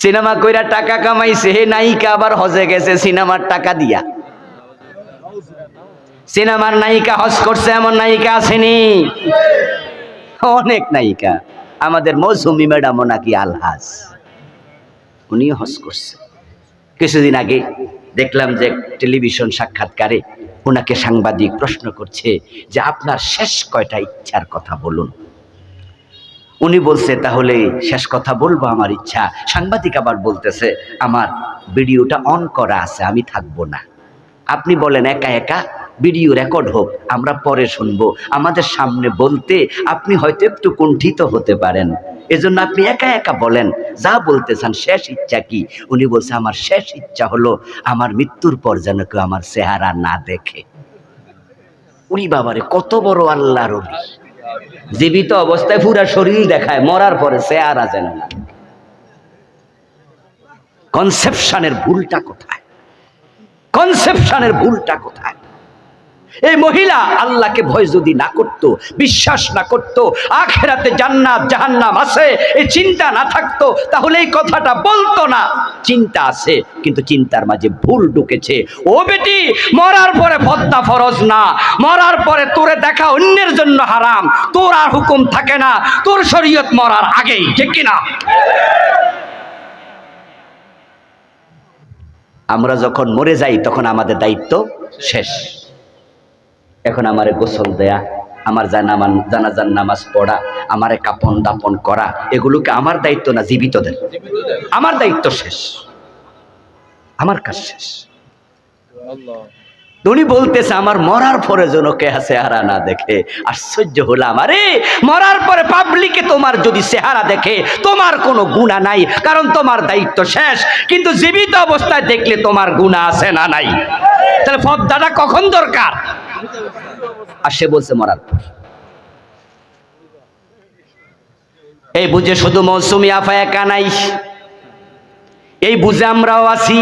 Cinema কইরা টাকা কামাইছে, হে নায়িকা আবার হজে গেছে, সিনেমার টাকা দিয়া। সিনেমার নায়িকা হজ করছে, এমন নায়িকা আসেনি। অনেক নায়িকা। আমাদের মৌসুমি ম্যাডামও নাকি আলহাজ। উনিও হজ করছে। কিছুদিন আগে দেখলাম যে টেলিভিশন সাক্ষাৎকারে ওনাকে সাংবাদিক প্রশ্ন করছে যে, আপনার শেষ কয়টা ইচ্ছার কথা বলুন? উনি বলছে, তাহলে শেষ কথা বলব আমার ইচ্ছা। সাংবাদিক আবার বলতেছে, আমার ভিডিওটা অন করা আছে, আমি থাকব না। আপনি বলেন, একা একা? ভিডিও রেকর্ড হোক, আমরা পরে শুনব। আমাদের সামনে বলতে আপনি হয়তো একটু কুণ্ঠিত হতে পারেন। এজন্য আপনি একা একা বলেন, যা বলতে চান শেষ ইচ্ছা কি? উনি বলছে, আমার শেষ ইচ্ছা হলো আমার মৃত্যুর পর যেন কেউ আমার চেহারা না দেখে। উনি বাবারে, কত বড় আল্লাহ রবি জীবিত অবস্থায় পুরা শরীর দেখায়, মরার পরে সে আর যেন না। কনসেপশনের ভুলটা কোথায়? কনসেপশনের ভুলটা কোথায়? এই মহিলা আল্লাহকে ভয় যদি না করত, বিশ্বাস না করত, আখেরাতে জান্নাত, জাহান্নাম আছে, এই চিন্তা না থাকতো, তাহলে এই কথাটা বলতো না। চিন্তা আছে, কিন্তু চিন্তার মাঝে ভুল ঢুকেছে। ও বেটি, মরার পরে পদ্মা ফরজ না, মরার পরে তোরে দেখা অন্যের জন্য হারাম, তোর আর হুকুম থাকে না, তোর শরীয়ত মরার আগেই, ঠিক কিনা? আমরা যখন মরে যাই, তখন আমাদের দায়িত্ব শেষ। এখন আমারে গোসল দেয়া, আমার জানামান জানাজান নামাজ পড়া, আমারে কাপন দাপন করা, এগুলোকে আমার দায়িত্ব না, জীবিতদের। আমার দায়িত্ব শেষ। আমার কাজ শেষ। উনি বলতেছে, আমার মরার পরে যেন কেহা চেহারা না দেখে, আশ্চর্য হলাম আরে মরার পরে পাবলিকে তোমার যদি চেহারা দেখে, তোমার কোনো গুণা নাই, কারণ তোমার দায়িত্ব শেষ। কিন্তু জীবিত অবস্থায় দেখলে তোমার গুণা আছে না নাই? তাহলে পদ্মাটা কখন দরকার? আর সে বলছে মরার পর। এই বুঝে শুধু মৌসুমি আফা একা নাই এই বুঝে আমরাও আছি।